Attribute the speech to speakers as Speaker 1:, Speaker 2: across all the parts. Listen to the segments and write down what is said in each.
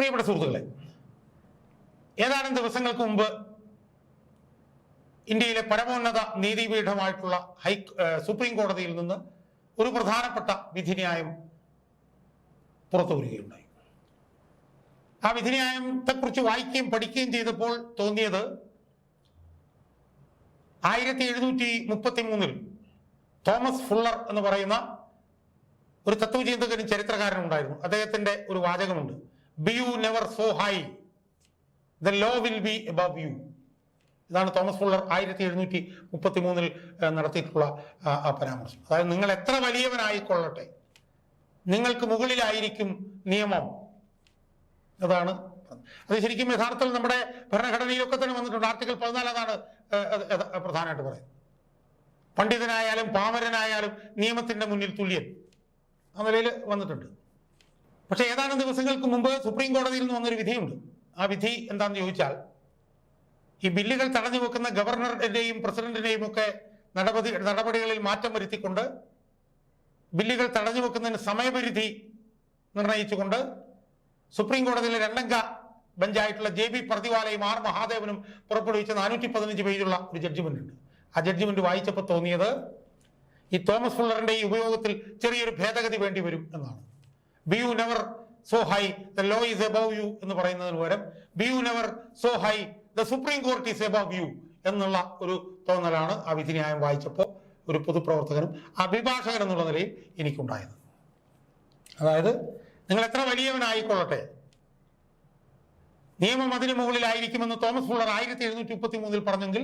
Speaker 1: പ്രിയപ്പെട്ട സുഹൃത്തുക്കളെ ഏതാനും ദിവസങ്ങൾക്ക് മുമ്പ് ഇന്ത്യയിലെ പരമോന്നത നീതിപീഠമായിട്ടുള്ള ഹൈ സുപ്രീം കോടതിയിൽ നിന്ന് ഒരു പ്രധാനപ്പെട്ട വിധിന്യായം പുറത്തു വരികയുണ്ടായി. ആ വിധിന്യായത്തെക്കുറിച്ച് വായിക്കുകയും പഠിക്കുകയും ചെയ്തപ്പോൾ തോന്നിയത് ആയിരത്തി എഴുന്നൂറ്റി മുപ്പത്തി മൂന്നിൽ തോമസ് ഫുള്ളർ എന്ന് പറയുന്ന ഒരു തത്വചിന്തകനും ചരിത്രകാരനും ഉണ്ടായിരുന്നു അദ്ദേഹത്തിന്റെ ഒരു വാചകമുണ്ട്. Be you never so high the law will be above you ഇതാണ് തോമസ് ഫുള്ളർ ആയിരത്തി എഴുന്നൂറ്റി മുപ്പത്തി മൂന്നിൽ നടത്തിയിട്ടുള്ള പരാമർശം. അതായത് നിങ്ങൾ എത്ര വലിയവനായിക്കൊള്ളട്ടെ നിങ്ങൾക്ക് മുകളിലായിരിക്കും നിയമം. അതാണ് അത് ശരിക്കും യഥാർത്ഥത്തിൽ നമ്മുടെ ഭരണഘടനയിലൊക്കെ തന്നെ വന്നിട്ടുണ്ട്. ആർട്ടിക്കിൾ പതിനാല് അതാണ് പ്രധാനമായിട്ട് പറയുന്നത്. പണ്ഡിതനായാലും പാമരനായാലും നിയമത്തിന്റെ മുന്നിൽ തുല്യൻ ആ നിലയിൽ വന്നിട്ടുണ്ട്. പക്ഷെ ഏതാനും ദിവസങ്ങൾക്ക് മുമ്പ് സുപ്രീം കോടതിയിൽ നിന്ന് വന്നൊരു വിധിയുണ്ട്. ആ വിധി എന്താണെന്ന് ചോദിച്ചാൽ ഈ ബില്ലുകൾ തടഞ്ഞു വെക്കുന്ന ഗവർണറുടെയും പ്രസിഡന്റിന്റെയും ഒക്കെ നടപടി നടപടികളിൽ മാറ്റം വരുത്തിക്കൊണ്ട് ബില്ലുകൾ തടഞ്ഞു വെക്കുന്നതിന് സമയപരിധി നിർണയിച്ചുകൊണ്ട് സുപ്രീം കോടതിയിലെ രണ്ടംഗ ബെഞ്ചായിട്ടുള്ള ജെ ബി പ്രതിവാലയും ആർ മഹാദേവനും പുറപ്പെടുവിച്ച നാനൂറ്റി പതിനഞ്ച് പേജുള്ള ഒരു ജഡ്ജ്മെന്റ് ഉണ്ട്. ആ ജഡ്ജ്മെന്റ് വായിച്ചപ്പോൾ തോന്നിയത് ഈ തോമസ് ഫുള്ളറിന്റെ ഈ ഉപയോഗത്തിൽ ചെറിയൊരു ഭേദഗതി വേണ്ടി വരും എന്നാണ്. Be you never so high the law is above you എന്ന് പറയുന്നതിന് പകരം be you never so high the supreme court is above you എന്നുള്ള ഒരു തോന്നലാണ് ആ വിധിന്യായം വായിച്ചപ്പോൾ ഒരു പൊതുപ്രവർത്തകനും അഭിഭാഷകൻ എന്നുള്ള നിലയിൽ എനിക്കുണ്ടായത്. അതായത് നിങ്ങൾ എത്ര വലിയവനായിക്കൊള്ളട്ടെ? നിയമം അതിന് മുകളിലായിരിക്കുമെന്ന് തോമസ് ഫുള്ളർ ആയിരത്തി എഴുന്നൂറ്റി മുപ്പത്തി മൂന്നിൽ പറഞ്ഞെങ്കിൽ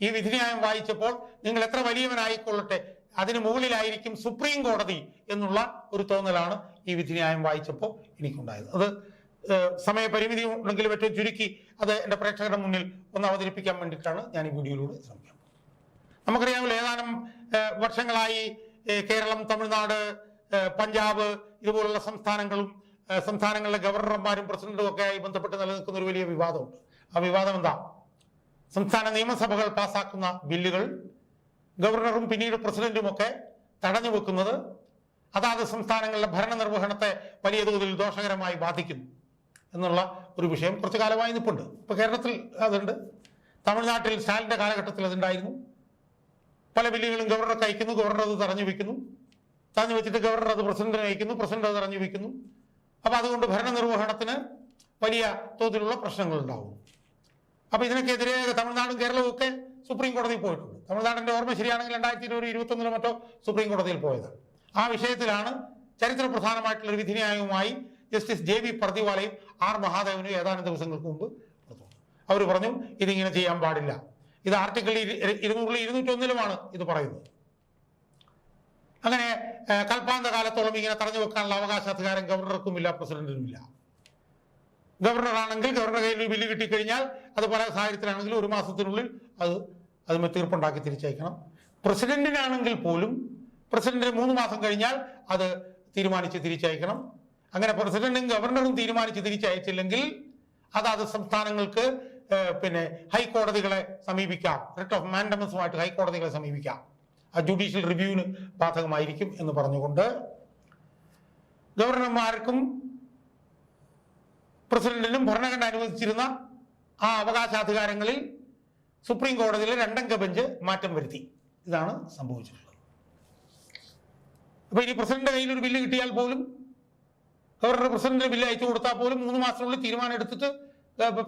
Speaker 1: ഈ വിധിന്യായം വായിച്ചപ്പോൾ നിങ്ങൾ എത്ര വലിയവനായിക്കൊള്ളട്ടെ? അതിന് മുകളിലായിരിക്കും സുപ്രീം കോടതി എന്നുള്ള ഒരു തോന്നലാണ് ഈ വിധിന്യായം വായിച്ചപ്പോൾ എനിക്കുണ്ടായത്. അത് സമയപരിമിതി ഉണ്ടെങ്കിൽ ഏറ്റവും ചുരുക്കി അത് എന്റെ പ്രേക്ഷകരുടെ മുന്നിൽ ഒന്ന് അവതരിപ്പിക്കാൻ വേണ്ടിയിട്ടാണ് ഞാൻ ഈ വീഡിയോയിലൂടെ ശ്രമിക്കുന്നത് നമുക്കറിയാമല്ലോ ഏതാനും വർഷങ്ങളായി കേരളം തമിഴ്നാട് പഞ്ചാബ് ഇതുപോലുള്ള സംസ്ഥാനങ്ങളും സംസ്ഥാനങ്ങളിലെ ഗവർണർമാരും പ്രസിഡന്റും ഒക്കെ ആയി ബന്ധപ്പെട്ട് നിലനിൽക്കുന്ന ഒരു വലിയ വിവാദമുണ്ട്. ആ വിവാദം എന്താ? സംസ്ഥാന നിയമസഭകൾ പാസാക്കുന്ന ബില്ലുകൾ ഗവർണറും പിന്നീട് പ്രസിഡന്റും ഒക്കെ തടഞ്ഞു വെക്കുന്നത് അതാത് സംസ്ഥാനങ്ങളിലെ ഭരണനിർവഹണത്തെ വലിയ തോതിൽ ദോഷകരമായി ബാധിക്കുന്നു എന്നുള്ള ഒരു വിഷയം കുറച്ചു കാലമായി നിൽപ്പുണ്ട് ഇപ്പൊ കേരളത്തിൽ അതുണ്ട്. തമിഴ്നാട്ടിൽ സ്റ്റാലിന്റെ കാലഘട്ടത്തിൽ അതുണ്ടായിരുന്നു. പല ബില്ലുകളും ഗവർണർ അയക്കുന്നു ഗവർണർ അത് തടഞ്ഞു വെക്കുന്നു. തടഞ്ഞു വെച്ചിട്ട് ഗവർണർ അത് പ്രസിഡന്റിനെ അയക്കുന്നു പ്രസിഡന്റ് അത് തടഞ്ഞു വെക്കുന്നു. അപ്പൊ അതുകൊണ്ട് ഭരണ നിർവഹണത്തിന് വലിയ തോതിലുള്ള പ്രശ്നങ്ങൾ ഉണ്ടാവും അപ്പൊ ഇതിനൊക്കെതിരെ തമിഴ്നാടും കേരളവും ഒക്കെ സുപ്രീം കോടതിയിൽ പോയിട്ടുണ്ട്. തമിഴ്നാടിന്റെ ഓർമ്മ ശരിയാണെങ്കിൽ രണ്ടായിരത്തി ഇരുപത് ഇരുപത്തൊന്നിലോ മറ്റോ സുപ്രീം കോടതിയിൽ പോയത്. ആ വിഷയത്തിലാണ് ചരിത്ര പ്രധാനമായിട്ടുള്ള ഒരു വിധിന്യായവുമായി ജസ്റ്റിസ് ജെ വി പ്രതിവാലയും ആർ മഹാദേവനും ഏതാനും ദിവസങ്ങൾക്ക് മുമ്പ് അവർ പറഞ്ഞു ഇതിങ്ങനെ ചെയ്യാൻ പാടില്ല. ഇത് ആർട്ടിക്കിൾ ഇരുന്നൂറിൽ ഇരുന്നൂറ്റൊന്നിലുമാണ് ഇത് പറയുന്നത്. അങ്ങനെ കൽപ്പാന്ത കാലത്തോളം ഇങ്ങനെ തടഞ്ഞു വെക്കാനുള്ള അവകാശാധികാരം ഗവർണർക്കുമില്ല പ്രസിഡന്റിനുമില്ല ഗവർണറാണെങ്കിൽ ഗവർണർ കയ്യിൽ ഒരു ബില്ല് കിട്ടിക്കഴിഞ്ഞാൽ അത് പല സാഹചര്യത്തിലാണെങ്കിലും ഒരു മാസത്തിനുള്ളിൽ അത് അതുമേ തീർപ്പുണ്ടാക്കി തിരിച്ചയക്കണം. പ്രസിഡന്റിനാണെങ്കിൽ പോലും പ്രസിഡന്റിന് മൂന്ന് മാസം കഴിഞ്ഞാൽ അത് തീരുമാനിച്ച് തിരിച്ചയക്കണം. അങ്ങനെ പ്രസിഡന്റും ഗവർണറും തീരുമാനിച്ച് തിരിച്ചയച്ചില്ലെങ്കിൽ അതാത് സംസ്ഥാനങ്ങൾക്ക് പിന്നെ ഹൈക്കോടതികളെ സമീപിക്കാം. റിട്ട് ഓഫ് മാൻഡമസുമായിട്ട് ഹൈക്കോടതികളെ സമീപിക്കാം. ആ ജുഡീഷ്യൽ റിവ്യൂവിന് ബാധകമായിരിക്കും എന്ന് പറഞ്ഞുകൊണ്ട് ഗവർണർമാർക്കും പ്രസിഡന്റിനും ഭരണഘടന അനുവദിച്ചിരുന്ന ആ അവകാശാധികാരങ്ങളിൽ സുപ്രീം കോടതിയിലെ രണ്ടംഗ ബെഞ്ച് മാറ്റം വരുത്തി. ഇതാണ് സംഭവിച്ചിട്ടുള്ളത്. അപ്പൊ ഇനി പ്രസിഡന്റിന്റെ കയ്യിൽ ഒരു ബില്ല് കിട്ടിയാൽ പോലും ഗവർണർ പ്രസിഡന്റിന് ബില്ല് അയച്ചു കൊടുത്താൽ പോലും മൂന്ന് മാസത്തിനുള്ളിൽ തീരുമാനം എടുത്തിട്ട്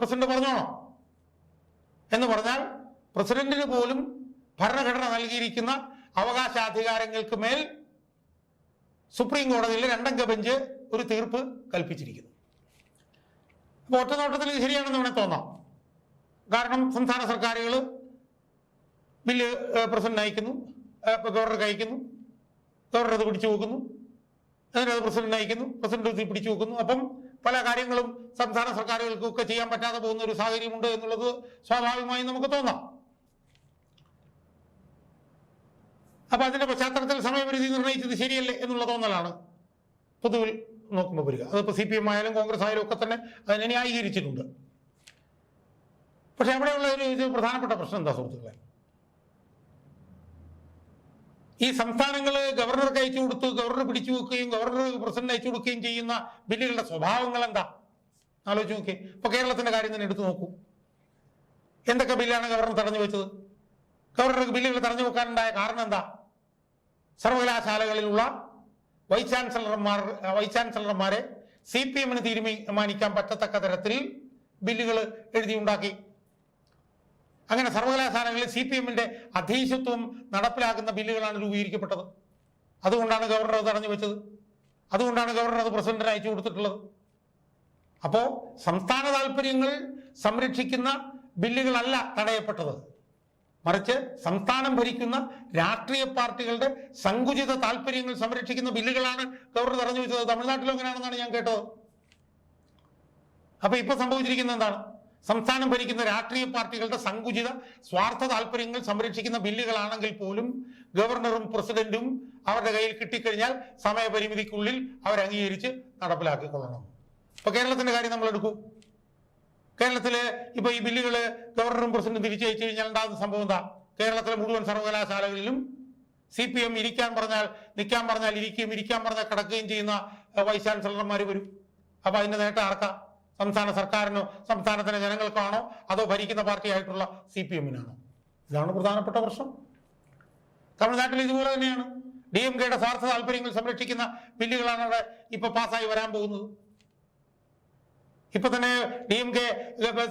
Speaker 1: പ്രസിഡന്റ് പറഞ്ഞോണോ എന്ന് പറഞ്ഞാൽ പ്രസിഡന്റിന് പോലും ഭരണഘടന നൽകിയിരിക്കുന്ന അവകാശാധികാരങ്ങൾക്ക് മേൽ സുപ്രീം കോടതിയിലെ രണ്ടംഗ ബെഞ്ച് ഒരു തീർപ്പ് കൽപ്പിച്ചിരിക്കുന്നു. അപ്പോൾ ഒറ്റനോട്ടത്തിൽ ശരിയാണെന്ന് വേണേൽ തോന്നാം. കാരണം സംസ്ഥാന സർക്കാരുകൾ ബില്ല് പ്രസിഡന്റ് അയക്കുന്നു ഗവർണർ അയക്കുന്നു ഗവർണർ അത് പിടിച്ചു വെക്കുന്നു. എന്നിട്ട് അത് പ്രസിഡന്റ് അയക്കുന്നു പ്രസിഡന്റ് പിടിച്ചു വെക്കുന്നു. അപ്പം പല കാര്യങ്ങളും സംസ്ഥാന സർക്കാരുകൾക്കൊക്കെ ചെയ്യാൻ പറ്റാതെ പോകുന്ന ഒരു സാഹചര്യമുണ്ട് എന്നുള്ളത് സ്വാഭാവികമായും നമുക്ക് തോന്നാം. അപ്പൊ അതിന്റെ പശ്ചാത്തലത്തിൽ സമയപരിധി നിർണയിച്ചത് ശരിയല്ലേ എന്നുള്ള തോന്നലാണ്. പൊതുവിൽ നോക്കുമ്പോൾ വരിക. അതിപ്പോൾ സി പി എം ആയാലും കോൺഗ്രസ് ആയാലും ഒക്കെ തന്നെ അതിനെ ന്യായീകരിച്ചിട്ടുണ്ട്. പക്ഷെ അവിടെയുള്ള ഒരു ഇത് പ്രധാനപ്പെട്ട പ്രശ്നം എന്താ സുഹൃത്തുക്കളെ? ഈ സംസ്ഥാനങ്ങൾ ഗവർണർക്ക് അയച്ചു കൊടുത്തു ഗവർണർ പിടിച്ചു വെക്കുകയും ഗവർണർ പ്രസിഡന്റ് അയച്ചു കൊടുക്കുകയും ചെയ്യുന്ന ബില്ലുകളുടെ സ്വഭാവങ്ങൾ എന്താ? ആലോചിച്ച് നോക്കി ഇപ്പൊ കേരളത്തിന്റെ കാര്യം തന്നെ എടുത്തു നോക്കൂ. എന്തൊക്കെ ബില്ലാണ് ഗവർണർ തടഞ്ഞു വെച്ചത്? ഗവർണർക്ക് ബില്ലുകൾ തടഞ്ഞു വെക്കാനുണ്ടായ കാരണം എന്താ? സർവകലാശാലകളിലുള്ള വൈസ് ചാൻസലർമാർ വൈസ് ചാൻസലർമാരെ സി പി എമ്മിന് തീരുമാനിക്കാൻ പറ്റത്തക്ക തരത്തിൽ ബില്ലുകൾ എഴുതിയുണ്ടാക്കി. അങ്ങനെ സർവകലാശാലകളിൽ സി പി എമ്മിന്റെ അധീശത്വം നടപ്പിലാക്കുന്ന ബില്ലുകളാണ് രൂപീകരിക്കപ്പെട്ടത്. അതുകൊണ്ടാണ് ഗവർണർ അത് തടഞ്ഞു വെച്ചത്. അതുകൊണ്ടാണ് ഗവർണർ അത് പ്രസിഡന്റിന് അയച്ചു കൊടുത്തിട്ടുള്ളത്. അപ്പോ സംസ്ഥാന താല്പര്യങ്ങൾ സംരക്ഷിക്കുന്ന ബില്ലുകളല്ല തടയപ്പെട്ടത്. മറിച്ച് സംസ്ഥാനം ഭരിക്കുന്ന രാഷ്ട്രീയ പാർട്ടികളുടെ സങ്കുചിത താല്പര്യങ്ങൾ സംരക്ഷിക്കുന്ന ബില്ലുകളാണ് ഗവർണർ തടഞ്ഞു വെച്ചത്. തമിഴ്നാട്ടിലും അങ്ങനെയാണെന്നാണ് ഞാൻ കേട്ടത്. അപ്പൊ ഇപ്പൊ സംഭവിച്ചിരിക്കുന്നത് എന്താണ്? സംസ്ഥാനം ഭരിക്കുന്ന രാഷ്ട്രീയ പാർട്ടികളുടെ സങ്കുചിത സ്വാർത്ഥ താല്പര്യങ്ങൾ സംരക്ഷിക്കുന്ന ബില്ലുകളാണെങ്കിൽ പോലും ഗവർണറും പ്രസിഡന്റും അവരുടെ കയ്യിൽ കിട്ടിക്കഴിഞ്ഞാൽ സമയപരിമിതിക്കുള്ളിൽ അവർ അംഗീകരിച്ച് നടപ്പിലാക്കിക്കൊള്ളണം. ഇപ്പൊ കേരളത്തിന്റെ കാര്യം നമ്മൾ എടുക്കൂ. കേരളത്തിൽ ഇപ്പൊ ഈ ബില്ലുകൾ ഗവർണറും പ്രസിഡന്റും തിരിച്ചയച്ചു കഴിഞ്ഞാൽ ഉണ്ടാകുന്ന സംഭവം എന്താ? കേരളത്തിലെ മുഴുവൻ സർവകലാശാലകളിലും സി പി എം ഇരിക്കാൻ പറഞ്ഞാൽ നിൽക്കാൻ പറഞ്ഞാൽ ഇരിക്കുകയും ഇരിക്കാൻ പറഞ്ഞാൽ കിടക്കുകയും ചെയ്യുന്ന വൈസ് ചാൻസലർമാർ വരും. അപ്പൊ അതിന്റെ നേട്ടം ആർക്കാ? സംസ്ഥാന സർക്കാരിനോ സംസ്ഥാനത്തിലെ ജനങ്ങൾക്കാണോ അതോ ഭരിക്കുന്ന പാർട്ടിയായിട്ടുള്ള സി പി എമ്മിനാണോ? ഇതാണ് പ്രധാനപ്പെട്ട പ്രശ്നം. തമിഴ്നാട്ടിൽ ഇതുപോലെ തന്നെയാണ്. ഡി എം കെയുടെ സ്വാർത്ഥ താല്പര്യങ്ങൾ സംരക്ഷിക്കുന്ന ബില്ലുകളാണ് അവിടെ ഇപ്പൊ പാസ്സായി വരാൻ പോകുന്നത്. ഇപ്പൊ തന്നെ ഡി എം കെ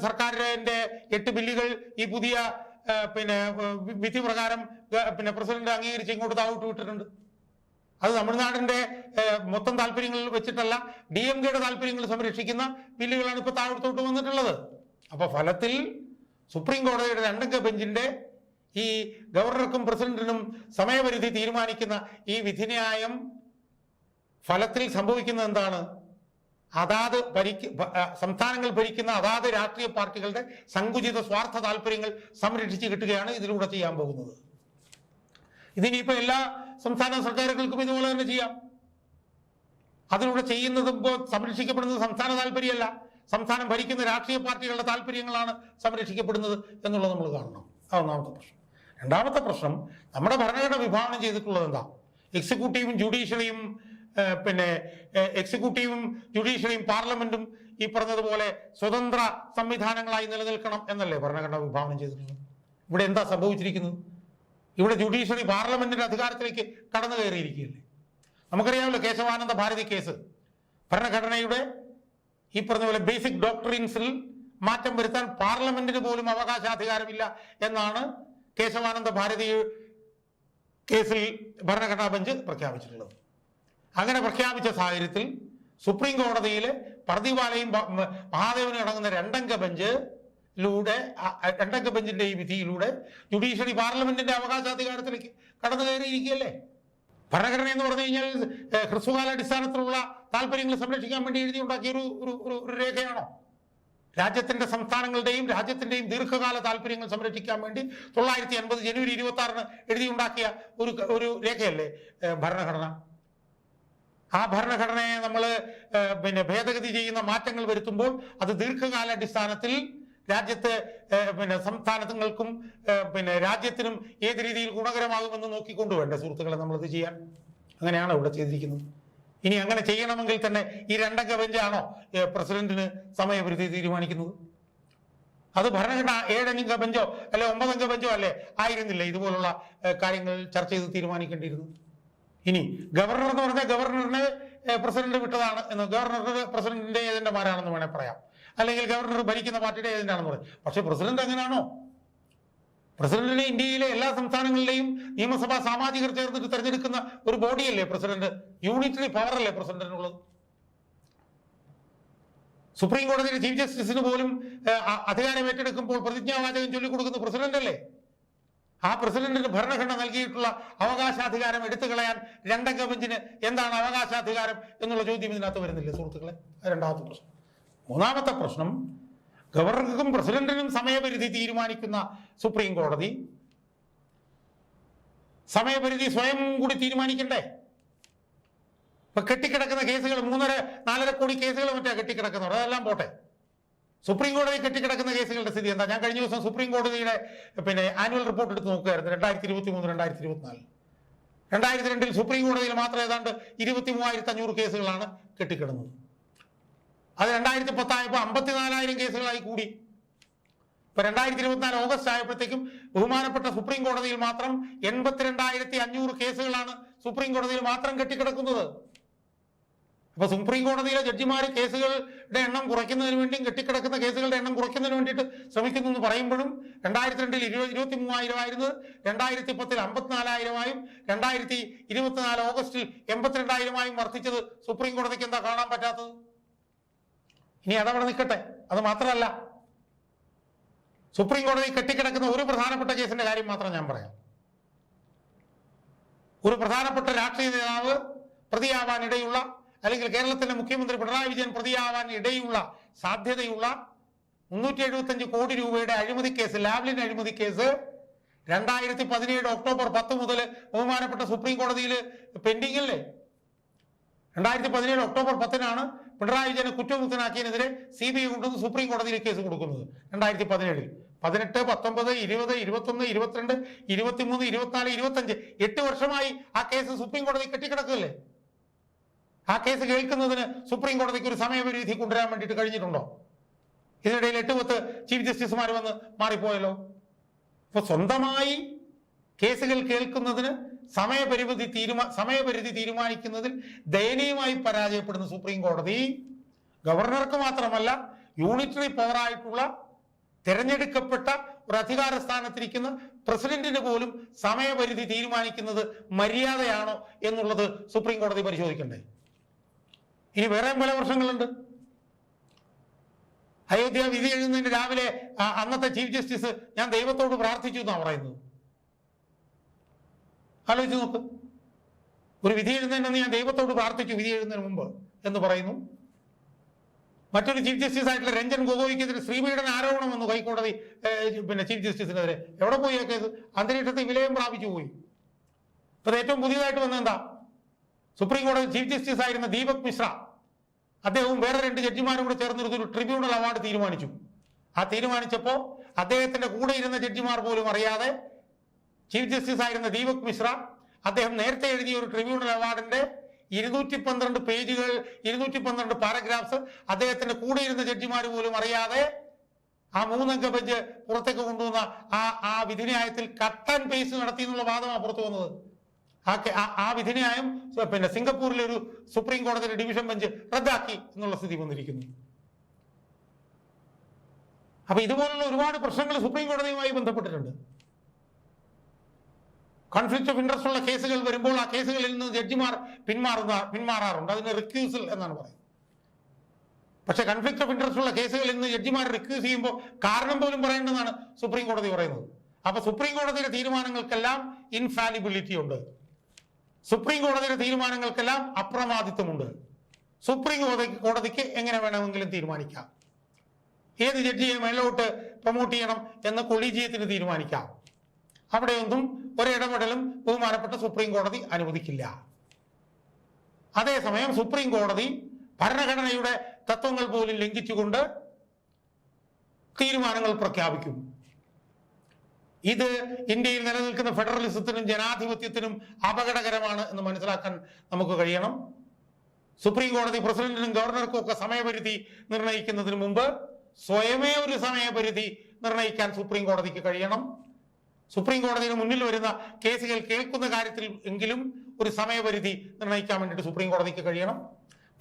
Speaker 1: സർക്കാരിന്റെ എട്ട് ബില്ലുകൾ ഈ പുതിയ പിന്നെ വിധി പ്രകാരം പിന്നെ പ്രസിഡന്റ് അംഗീകരിച്ച് ഇങ്ങോട്ട് താവിട്ട് വിട്ടിട്ടുണ്ട്. അത് തമിഴ്നാടിന്റെ മൊത്തം താല്പര്യങ്ങളിൽ വെച്ചിട്ടല്ല ഡി എം കെയുടെ താല്പര്യങ്ങൾ സംരക്ഷിക്കുന്ന ബില്ലുകളാണ് ഇപ്പൊ താഴ്ത്തോട്ട് വന്നിട്ടുള്ളത്. അപ്പോൾ ഫലത്തിൽ സുപ്രീം കോടതിയുടെ രണ്ടംഗ ബെഞ്ചിന്റെ ഈ ഗവർണർക്കും പ്രസിഡന്റിനും സമയപരിധി തീരുമാനിക്കുന്ന ഈ വിധിന്യായം ഫലത്തിൽ സംഭവിക്കുന്നത് എന്താണ്? അതാത് ഭരിക്ക സംസ്ഥാനങ്ങൾ ഭരിക്കുന്ന അതാത് രാഷ്ട്രീയ പാർട്ടികളുടെ സങ്കുചിത സ്വാർത്ഥ താല്പര്യങ്ങൾ സംരക്ഷിച്ച് കിട്ടുകയാണ് ഇതിലൂടെ ചെയ്യാൻ പോകുന്നത്. ഇതിനിപ്പോ എല്ലാ സംസ്ഥാന സർക്കാരുകൾക്കും ഇതുപോലെ തന്നെ ചെയ്യാം. അതിലൂടെ ചെയ്യുന്നതും സംരക്ഷിക്കപ്പെടുന്നത് സംസ്ഥാന താല്പര്യമല്ല. സംസ്ഥാനം ഭരിക്കുന്ന രാഷ്ട്രീയ പാർട്ടികളുടെ താല്പര്യങ്ങളാണ് സംരക്ഷിക്കപ്പെടുന്നത് എന്നുള്ളത് നമ്മൾ കാണണം. അത് ഒന്നാമത്തെ പ്രശ്നം. രണ്ടാമത്തെ പ്രശ്നം നമ്മുടെ ഭരണഘടന വിഭാവനം ചെയ്തിട്ടുള്ളത് എന്താ? എക്സിക്യൂട്ടീവും ജുഡീഷ്യറിയും പിന്നെ എക്സിക്യൂട്ടീവും ജുഡീഷ്യറിയും പാർലമെന്റും ഈ പറഞ്ഞതുപോലെ സ്വതന്ത്ര സംവിധാനങ്ങളായി നിലനിൽക്കണം എന്നല്ലേ ഭരണഘടന വിഭാവനം ചെയ്തിട്ടുള്ളത്? ഇവിടെ എന്താ സംഭവിച്ചിരിക്കുന്നത്? ഇവിടെ ജുഡീഷ്യറി പാർലമെന്റിന്റെ അധികാരത്തിലേക്ക് കടന്നു കയറിയിരിക്കുകയല്ലേ? നമുക്കറിയാമല്ലോ കേശവാനന്ദ ഭാരതി കേസ്. ഭരണഘടനയുടെ ഈ പറഞ്ഞ പോലെ ബേസിക് ഡോക്ടറിൻസിൽ മാറ്റം വരുത്താൻ പാർലമെന്റിന് പോലും അവകാശാധികാരമില്ല എന്നാണ് കേശവാനന്ദ ഭാരതി കേസിൽ ഭരണഘടനാ ബെഞ്ച് പ്രഖ്യാപിച്ചിട്ടുള്ളത്. അങ്ങനെ പ്രഖ്യാപിച്ച സാഹചര്യത്തിൽ സുപ്രീം കോടതിയിലെ പ്രതിപാലയും മഹാദേവനും അടങ്ങുന്ന രണ്ടംഗ ബെഞ്ചിലൂടെ ആ രണ്ടംഗ ബെഞ്ചിന്റെ ഈ വിധിയിലൂടെ ജുഡീഷ്യറി പാർലമെന്റിന്റെ അവകാശാധികാരത്തിലേക്ക് കടന്നു കയറിയിരിക്കുകയല്ലേ? ഭരണഘടന എന്ന് പറഞ്ഞു കഴിഞ്ഞാൽ ഹ്രസ്വകാലാടിസ്ഥാനത്തിലുള്ള താല്പര്യങ്ങൾ സംരക്ഷിക്കാൻ വേണ്ടി എഴുതി ഉണ്ടാക്കിയ ഒരു- ഒരു രേഖയാണോ? രാജ്യത്തിന്റെ സംസ്ഥാനങ്ങളുടെയും രാജ്യത്തിന്റെയും ദീർഘകാല താല്പര്യങ്ങൾ സംരക്ഷിക്കാൻ വേണ്ടി തൊള്ളായിരത്തി അൻപത് ജനുവരി ഇരുപത്തി ആറിന് എഴുതിയുണ്ടാക്കിയ ഒരു ഒരു രേഖയല്ലേ ഭരണഘടന? ആ ഭരണഘടനയെ നമ്മൾ പിന്നെ ഭേദഗതി ചെയ്യുന്ന മാറ്റങ്ങൾ വരുത്തുമ്പോൾ അത് ദീർഘകാലാടിസ്ഥാനത്തിൽ രാജ്യത്തെ പിന്നെ സംസ്ഥാനങ്ങൾക്കും പിന്നെ രാജ്യത്തിനും ഏത് രീതിയിൽ ഗുണകരമാകുമെന്ന് നോക്കിക്കൊണ്ട് വേണ്ട സുഹൃത്തുക്കളെ നമ്മളത് ചെയ്യാൻ? അങ്ങനെയാണ് ഇവിടെ ചെയ്തിരിക്കുന്നത്. ഇനി അങ്ങനെ ചെയ്യണമെങ്കിൽ തന്നെ ഈ രണ്ടംഗ ബെഞ്ചാണോ പ്രസിഡന്റിന് സമയപരിധി തീരുമാനിക്കുന്നത്? അത് ഭരണഘടന ഏഴംഗ ബെഞ്ചോ അല്ലെ ഒമ്പതംഗ ബെഞ്ചോ അല്ലെ? ആയിരുന്നില്ല ഇതുപോലുള്ള കാര്യങ്ങൾ ചർച്ച ചെയ്ത് തീരുമാനിക്കേണ്ടിയിരുന്നു ഇനി ഗവർണർ എന്ന് പറഞ്ഞാൽ ഗവർണറിനെ പ്രസിഡന്റ് വിട്ടതാണ് എന്ന് ഗവർണർ പ്രസിഡന്റിന്റെ ഏജന്റുമാരാണെന്ന് വേണേൽ പറയാം. അല്ലെങ്കിൽ ഗവർണർ ഭരിക്കുന്ന പാർട്ടിയുടെ ഏജന്റാണെന്ന് പറയും. പക്ഷെ പ്രസിഡന്റ് എങ്ങനെയാണോ? പ്രസിഡന്റിനെ ഇന്ത്യയിലെ എല്ലാ സംസ്ഥാനങ്ങളിലെയും നിയമസഭാ സാമാജികർ ചേർന്നിട്ട് തെരഞ്ഞെടുക്കുന്ന ഒരു ബോഡിയല്ലേ പ്രസിഡന്റ്? യൂണിറ്ററി പവർ അല്ലേ പ്രസിഡന്റിനുള്ളത്? സുപ്രീം കോടതിയിലെ ചീഫ് ജസ്റ്റിസിന് പോലും അധികാരം ഏറ്റെടുക്കുമ്പോൾ പ്രതിജ്ഞാവാചകം ചൊല്ലിക്കൊടുക്കുന്ന പ്രസിഡന്റ് അല്ലേ ആ പ്രസിഡന്റിന് ഭരണഘടന നൽകിയിട്ടുള്ള അവകാശാധികാരം എടുത്തു കളയാൻ രണ്ടംഗ ബെഞ്ചിന് എന്താണ് അവകാശാധികാരം എന്നുള്ള ചോദ്യം ഇതിനകത്ത് വരുന്നില്ല സുഹൃത്തുക്കളെ? രണ്ടാമത്തെ പ്രശ്നം. മൂന്നാമത്തെ പ്രശ്നം ഗവർണർക്കും പ്രസിഡന്റിനും സമയപരിധി തീരുമാനിക്കുന്ന സുപ്രീം കോടതി സമയപരിധി സ്വയം കൂടി തീരുമാനിക്കണ്ടേ? ഇപ്പൊ കെട്ടിക്കിടക്കുന്ന കേസുകൾ മൂന്നര നാലര കോടി കേസുകൾ മറ്റാ കെട്ടിക്കിടക്കുന്നത്. അതെല്ലാം പോട്ടെ. സുപ്രീം കോടതി കെട്ടിക്കിടക്കുന്ന കേസുകളുടെ സ്ഥിതി എന്താ? ഞാൻ കഴിഞ്ഞ ദിവസം സുപ്രീം കോടതിയുടെ പിന്നെ ആനുവൽ റിപ്പോർട്ട് എടുത്ത് നോക്കുകയായിരുന്നു രണ്ടായിരത്തി ഇരുപത്തി മൂന്ന് രണ്ടായിരത്തി ഇരുപത്തിനാല് രണ്ടായിരത്തി രണ്ടിൽ സുപ്രീം കോടതിയിൽ മാത്രം ഏതാണ്ട് ഇരുപത്തി മൂവായിരത്തി അഞ്ഞൂറ് കേസുകളാണ് കെട്ടിക്കിടന്നത്. അത് രണ്ടായിരത്തി പത്തായപ്പോൾ അമ്പത്തിനാലായിരം കേസുകളായി കൂടി. ഇപ്പൊ രണ്ടായിരത്തി ഇരുപത്തിനാല് ഓഗസ്റ്റ് ആയപ്പോഴത്തേക്കും ബഹുമാനപ്പെട്ട സുപ്രീം കോടതിയിൽ മാത്രം എൺപത്തിരണ്ടായിരത്തി അഞ്ഞൂറ് കേസുകളാണ് സുപ്രീം കോടതിയിൽ മാത്രം കെട്ടിക്കിടക്കുന്നത്. അപ്പൊ സുപ്രീം കോടതിയിലെ ജഡ്ജിമാർ കേസുകളുടെ എണ്ണം കുറയ്ക്കുന്നതിന് വേണ്ടിയും കെട്ടിക്കിടക്കുന്ന കേസുകളുടെ എണ്ണം കുറയ്ക്കുന്നതിന് വേണ്ടിയിട്ട് ശ്രമിക്കുന്നു എന്ന് പറയുമ്പോഴും രണ്ടായിരത്തി രണ്ടിൽ ഇരുപത് ഇരുപത്തി മൂവായിരം ആയിരുന്നത് രണ്ടായിരത്തി പത്തിൽ അമ്പത്തിനാലായിരമായും രണ്ടായിരത്തി ഇരുപത്തിനാല് ഓഗസ്റ്റിൽ എൺപത്തിരണ്ടായിരമായും വർദ്ധിച്ചത് സുപ്രീം കോടതിക്ക് എന്താ കാണാൻ പറ്റാത്തത്? ഇനി അതവിടെ നിൽക്കട്ടെ. അത് മാത്രമല്ല സുപ്രീം കോടതി കെട്ടിക്കിടക്കുന്ന ഒരു പ്രധാനപ്പെട്ട കേസിന്റെ കാര്യം മാത്രം ഞാൻ പറയാം. ഒരു പ്രധാനപ്പെട്ട രാഷ്ട്രീയ നേതാവ് പ്രതിയാവാൻ ഇടയുള്ള അല്ലെങ്കിൽ കേരളത്തിലെ മുഖ്യമന്ത്രി പിണറായി വിജയൻ പ്രതിയാവാൻ ഇടയുള്ള സാധ്യതയുള്ള മുന്നൂറ്റി എഴുപത്തഞ്ച് കോടി രൂപയുടെ അഴിമതി കേസ് ലാവ്ലിൻ അഴിമതി കേസ് രണ്ടായിരത്തി പതിനേഴ് ഒക്ടോബർ പത്ത് മുതൽ ബഹുമാനപ്പെട്ട സുപ്രീം കോടതിയിൽ പെൻഡിംഗ് അല്ലേ രണ്ടായിരത്തി പതിനേഴ് ഒക്ടോബർ പത്തിനാണ് പിണറായി വിജയനെ കുറ്റമുക്തനാക്കിയതിനെതിരെ സി ബി ഐ കൊണ്ടുവന്ന് സുപ്രീം കോടതിയിൽ കേസ് കൊടുക്കുന്നത്. രണ്ടായിരത്തി പതിനേഴിൽ പതിനെട്ട് പത്തൊമ്പത് ഇരുപത് ഇരുപത്തൊന്ന് ഇരുപത്തിരണ്ട് ഇരുപത്തിമൂന്ന് ഇരുപത്തിനാല് ഇരുപത്തഞ്ച് എട്ട് വർഷമായി ആ കേസ് സുപ്രീം കോടതി കെട്ടിക്കിടക്കുകയല്ലേ? ആ കേസ് കേൾക്കുന്നതിന് സുപ്രീം കോടതിക്ക് ഒരു സമയപരിധി കൊണ്ടുവരാൻ വേണ്ടിയിട്ട് കഴിഞ്ഞിട്ടുണ്ടോ? ഇതിനിടയിൽ എട്ട് പത്ത് ചീഫ് ജസ്റ്റിസുമാർ വന്ന് മാറിപ്പോയല്ലോ. ഇപ്പൊ സ്വന്തമായി കേസുകൾ കേൾക്കുന്നതിന് സമയപരിധി തീരുമാ സമയപരിധി തീരുമാനിക്കുന്നതിൽ ദയനീയമായി പരാജയപ്പെടുന്ന സുപ്രീം കോടതി ഗവർണർക്ക് മാത്രമല്ല യൂണിറ്ററി പവറായിട്ടുള്ള തിരഞ്ഞെടുക്കപ്പെട്ട ഒരു അധികാര സ്ഥാനത്തിരിക്കുന്ന പ്രസിഡന്റിന് പോലും സമയപരിധി തീരുമാനിക്കുന്നത് മര്യാദയാണോ എന്നുള്ളത് സുപ്രീം കോടതി പരിശോധിക്കണ്ടേ? ഇനി വേറെയും പല പ്രശ്നങ്ങളുണ്ട്. അയോധ്യ വിധി എഴുതുന്നതിന് രാവിലെ അന്നത്തെ ചീഫ് ജസ്റ്റിസ് ഞാൻ ദൈവത്തോട് പ്രാർത്ഥിച്ചു എന്നാണ് പറയുന്നത്. ആലോചിച്ച് നോക്ക്. ഒരു വിധി എഴുതുന്നതിന് ഞാൻ ദൈവത്തോട് പ്രാർത്ഥിച്ചു വിധി എഴുതുന്നതിന് മുമ്പ് എന്ന് പറയുന്നു. മറ്റൊരു ചീഫ് ജസ്റ്റിസ് ആയിട്ടുള്ള രഞ്ജൻ ഗൊഗോയ്ക്കെതിരെ ശ്രീപീഡന ആരോപണം വന്നു ഹൈക്കോടതി പിന്നെ ചീഫ് ജസ്റ്റിസിനെതിരെ. എവിടെ പോയി കേസ്? അന്തരീക്ഷത്തിൽ വിലയം പ്രാപിച്ചു പോയി. അപ്പൊ ഏറ്റവും പുതിയതായിട്ട് വന്നത് എന്താ? സുപ്രീം കോടതി ചീഫ് ജസ്റ്റിസ് ആയിരുന്ന ദീപക് മിശ്ര അദ്ദേഹവും വേറെ രണ്ട് ജഡ്ജിമാരും കൂടെ ചേർന്നെടുത്ത് ഒരു ട്രിബ്യൂണൽ അവാർഡ് തീരുമാനിച്ചു. ആ തീരുമാനിച്ചപ്പോൾ അദ്ദേഹത്തിന്റെ കൂടെ ഇരുന്ന ജഡ്ജിമാർ പോലും അറിയാതെ ചീഫ് ജസ്റ്റിസ് ആയിരുന്ന ദീപക് മിശ്ര അദ്ദേഹം നേരത്തെ എഴുതിയ ഒരു ട്രിബ്യൂണൽ അവാർഡിന്റെ ഇരുന്നൂറ്റി പന്ത്രണ്ട് പേജുകൾ ഇരുന്നൂറ്റി പന്ത്രണ്ട് പാരഗ്രാഫ്സ് അദ്ദേഹത്തിന്റെ കൂടെ ഇരുന്ന ജഡ്ജിമാർ പോലും അറിയാതെ ആ മൂന്നംഗ ബെഞ്ച് പുറത്തേക്ക് കൊണ്ടുവന്ന ആ ആ വിധിന്യായത്തിൽ കട്ട് ആൻഡ് പേസ് നടത്തി എന്നുള്ള വാദമാണ് പുറത്തു വന്നത്. ആ ആ- വിധിന്യായം പിന്നെ സിംഗപ്പൂരിലെ ഒരു സുപ്രീം കോടതിയുടെ ഡിവിഷൻ ബെഞ്ച് റദ്ദാക്കി എന്നുള്ള സ്ഥിതി വന്നിരിക്കുന്നു. അപ്പൊ ഇതുപോലുള്ള ഒരുപാട് പ്രശ്നങ്ങൾ സുപ്രീം കോടതിയുമായി ബന്ധപ്പെട്ടിട്ടുണ്ട്. കോൺഫ്ലിക്ട് ഓഫ് ഇൻട്രസ്റ്റ് ഉള്ള കേസുകൾ വരുമ്പോൾ ആ കേസുകളിൽ നിന്ന് ജഡ്ജിമാർ പിന്മാറുന്ന പിന്മാറാറുണ്ട്. അതിന് റിക്യൂസൽ എന്നാണ് പറയുന്നത്. പക്ഷെ കൺഫ്ലിക്ട് ഓഫ് ഇൻട്രസ്റ്റ് ഉള്ള കേസുകളിൽ നിന്ന് ജഡ്ജിമാർ റിക്യൂസ് ചെയ്യുമ്പോൾ കാരണം പോലും പറയേണ്ടതാണ് സുപ്രീം കോടതി പറയുന്നത്. അപ്പൊ സുപ്രീം കോടതിയുടെ തീരുമാനങ്ങൾക്കെല്ലാം ഇൻഫാലിബിലിറ്റി ഉണ്ട്. സുപ്രീം കോടതിയുടെ തീരുമാനങ്ങൾക്കെല്ലാം അപ്രമാദിത്വമുണ്ട്. സുപ്രീം കോടതി കോടതിക്ക് എങ്ങനെ വേണമെങ്കിലും തീരുമാനിക്കാം. ഏത് ജഡ്ജിയെ മേലോട്ട് പ്രൊമോട്ട് ചെയ്യണം എന്ന് കൊളീജിയത്തിന് തീരുമാനിക്കാം. അവിടെയൊന്നും ഒരിടപെടലും ബഹുമാനപ്പെട്ട സുപ്രീം കോടതി അനുവദിക്കില്ല. അതേസമയം സുപ്രീം കോടതി ഭരണഘടനയുടെ തത്വങ്ങൾ പോലും ലംഘിച്ചുകൊണ്ട് തീരുമാനങ്ങൾ പ്രഖ്യാപിക്കും. ഇത് ഇന്ത്യയിൽ നിലനിൽക്കുന്ന ഫെഡറലിസത്തിനും ജനാധിപത്യത്തിനും അപകടകരമാണ് എന്ന് മനസ്സിലാക്കാൻ നമുക്ക് കഴിയണം. സുപ്രീം കോടതി പ്രസിഡന്റിനും ഗവർണർക്കും ഒക്കെ സമയപരിധി നിർണയിക്കുന്നതിന് മുമ്പ് സ്വയമേ ഒരു സമയപരിധി നിർണയിക്കാൻ സുപ്രീം കോടതിക്ക് കഴിയണം. സുപ്രീം കോടതിയുടെ മുന്നിൽ വരുന്ന കേസുകൾ കേൾക്കുന്ന കാര്യത്തിൽ എങ്കിലും ഒരു സമയപരിധി നിർണയിക്കാൻ വേണ്ടിയിട്ട് സുപ്രീം കോടതിക്ക് കഴിയണം.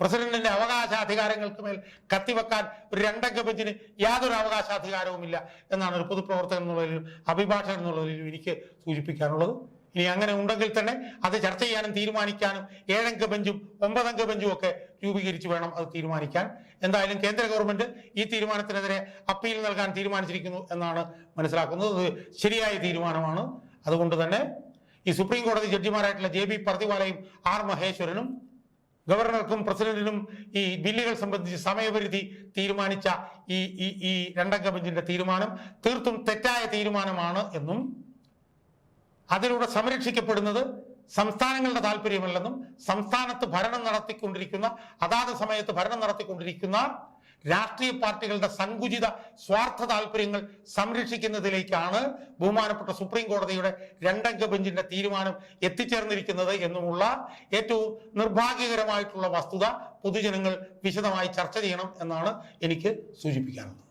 Speaker 1: പ്രസിഡന്റിന്റെ അവകാശാധികാരങ്ങൾക്ക് മേൽ കത്തിവെക്കാൻ ഒരു രണ്ടംഗ ബെഞ്ചിന് യാതൊരു അവകാശാധികാരവുമില്ല എന്നാണ് ഒരു പൊതുപ്രവർത്തകൻ എന്നുള്ളതിലും അഭിഭാഷകൻ എന്നുള്ളതിലും എനിക്ക് സൂചിപ്പിക്കാനുള്ളത്. ഇനി അങ്ങനെ ഉണ്ടെങ്കിൽ തന്നെ അത് ചർച്ച ചെയ്യാനും തീരുമാനിക്കാനും ഏഴംഗ ബെഞ്ചും ഒമ്പതംഗ ബെഞ്ചും ഒക്കെ രൂപീകരിച്ച് വേണം അത് തീരുമാനിക്കാൻ. എന്തായാലും കേന്ദ്ര ഗവൺമെന്റ് ഈ തീരുമാനത്തിനെതിരെ അപ്പീൽ നൽകാൻ തീരുമാനിച്ചിരിക്കുന്നു എന്നാണ് മനസ്സിലാക്കുന്നത്. ശരിയായ തീരുമാനമാണ്. അതുകൊണ്ട് തന്നെ ഈ സുപ്രീം കോടതി ജഡ്ജിമാരായിട്ടുള്ള ജെ ബി പർദിവാലയും ആർ മഹേശ്വരനും ഗവർണർക്കും പ്രസിഡന്റിനും ഈ ബില്ലുകൾ സംബന്ധിച്ച് സമയപരിധി തീരുമാനിച്ച ഈ ഈ ഈ രണ്ടംഗ ബെഞ്ചിന്റെ തീരുമാനം തീർത്തും തെറ്റായ തീരുമാനമാണ് എന്നും അതിലൂടെ സംരക്ഷിക്കപ്പെടുന്നത് സംസ്ഥാനങ്ങളുടെ താല്പര്യമല്ലെന്നും സംസ്ഥാനത്ത് ഭരണം നടത്തിക്കൊണ്ടിരിക്കുന്ന അതാത് സമയത്ത് ഭരണം നടത്തിക്കൊണ്ടിരിക്കുന്ന രാഷ്ട്രീയ പാർട്ടികളുടെ സങ്കുചിത സ്വാർത്ഥ താല്പര്യങ്ങൾ സംരക്ഷിക്കുന്നതിലേക്കാണ് ബഹുമാനപ്പെട്ട സുപ്രീം കോടതിയുടെ രണ്ടംഗ ബെഞ്ചിന്റെ തീരുമാനം എത്തിച്ചേർന്നിരിക്കുന്നത് എന്നുമുള്ള ഏറ്റവും നിർഭാഗ്യകരമായിട്ടുള്ള വസ്തുത പൊതുജനങ്ങൾ വിശദമായി ചർച്ച ചെയ്യണം എന്നാണ് എനിക്ക് സൂചിപ്പിക്കാനുള്ളത്.